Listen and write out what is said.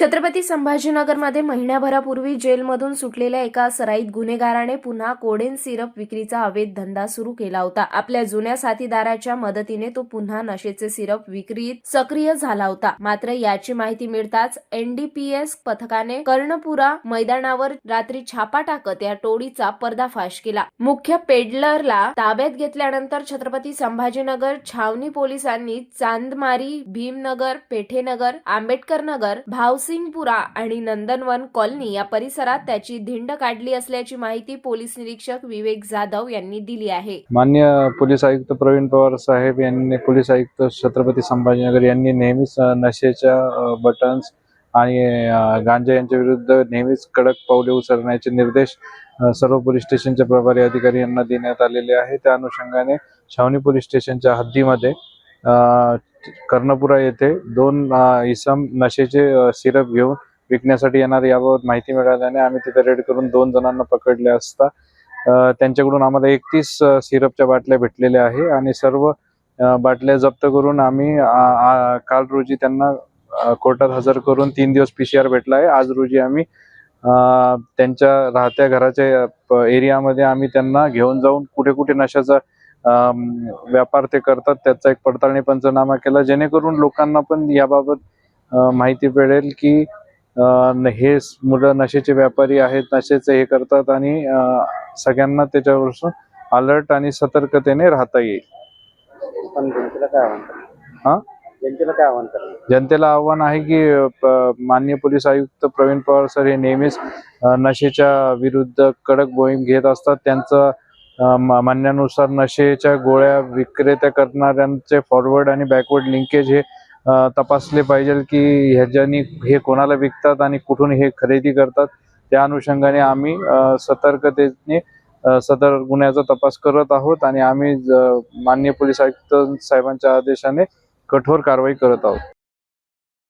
छत्रपती संभाजीनगरमध्ये महिन्याभरापूर्वी जेलमधून सुटलेल्या एका सराईत गुन्हेगाराने पुन्हा कोडेन सिरप विक्रीचा अवैध धंदा सुरू केला होता. आपल्या जुन्या साथीदाराच्या मदतीने तो पुन्हा नशेचे सिरप विक्रीत सक्रिय झाला होता. मात्र याची माहिती मिळताच एनडीपीएस पथकाने कर्णपुरा मैदानावर रात्री छापा टाकत या टोळीचा पर्दाफाश केला. मुख्य पेडलरला ताब्यात घेतल्यानंतर छत्रपती संभाजीनगर छावणी पोलिसांनी चांदमारी भीमनगर पेठेनगर आंबेडकर नगर नरसिंगपुरा आणि नंदनवन कॉलनी या परिसरात त्याची धिंड काढली असल्याची माहिती पोलीस निरीक्षक विवेक जाधव यांनी दिली आहे. मान्य पोलीस आयुक्त प्रवीण पवार साहेब यांनी पोलीस आयुक्त छत्रपती संभाजीनगर यांनी नेहमीच नशेच्या बटन्स आणि गांजा यांच्या विरुद्ध नेहमीच कडक पावले उचलण्याचे निर्देश सर्व पोलीस स्टेशनचे प्रभारी अधिकारी यांना देण्यात आलेले आहे. त्या अनुषंगाने छावणी पोलीस स्टेशनच्या हद्दीमध्ये कर्णपुरा येथे दोन इसम नशेचे सिरप घेऊन विकण्यासाठी येणार याबाबत माहिती मिळाल्याने आम्ही तिथे रेड करून दोन जणांना पकडले असता त्यांच्याकडून आम्हाला एकतीस सिरपच्या बाटल्या भेटलेल्या आहे आणि सर्व बाटल्या जप्त करून आम्ही काल रोजी त्यांना कोर्टात हजर करून तीन दिवस पीसीआर भेटला आहे. आज रोजी आम्ही त्यांच्या राहत्या घराच्या एरियामध्ये आम्ही त्यांना घेऊन जाऊन कुठे कुठे नशाचा व्यापार ते करतात त्याचा एक पडताळणी पंचनामा केला. जेणेकरून लोकांना पण याबाबत माहिती मिळेल की हे मुलं नशेचे व्यापारी आहेत नशेचे हे करतात आणि सगळ्यांना त्याच्यापासून अलर्ट आणि सतर्कतेने राहता येईल. जनतेला आव्हान हा? जनतेला काय आव्हान करणार जनतेला आव्हान आहे की माननीय पोलीस आयुक्त प्रवीण पवार सर हे नेहमीच नशेच्या विरुद्ध कडक मोहीम घेत असतात. त्यांचं मान्यानुसार नशेच्या गोळ्या विक्रेत्या करणाऱ्यांचे फॉरवर्ड आणि बॅकवर्ड लिंकेज हे तपासले पाहिजे की ह्याच्यानी हे कोणाला विकतात आणि कुठून हे खरेदी करतात. त्या अनुषंगाने आम्ही सतर्कतेने सदर गुन्ह्याचा तपास करत आहोत आणि आम्ही मान्य माननीय पोलीस आयुक्त साहेबांच्या आदेशाने कठोर कारवाई करत आहोत.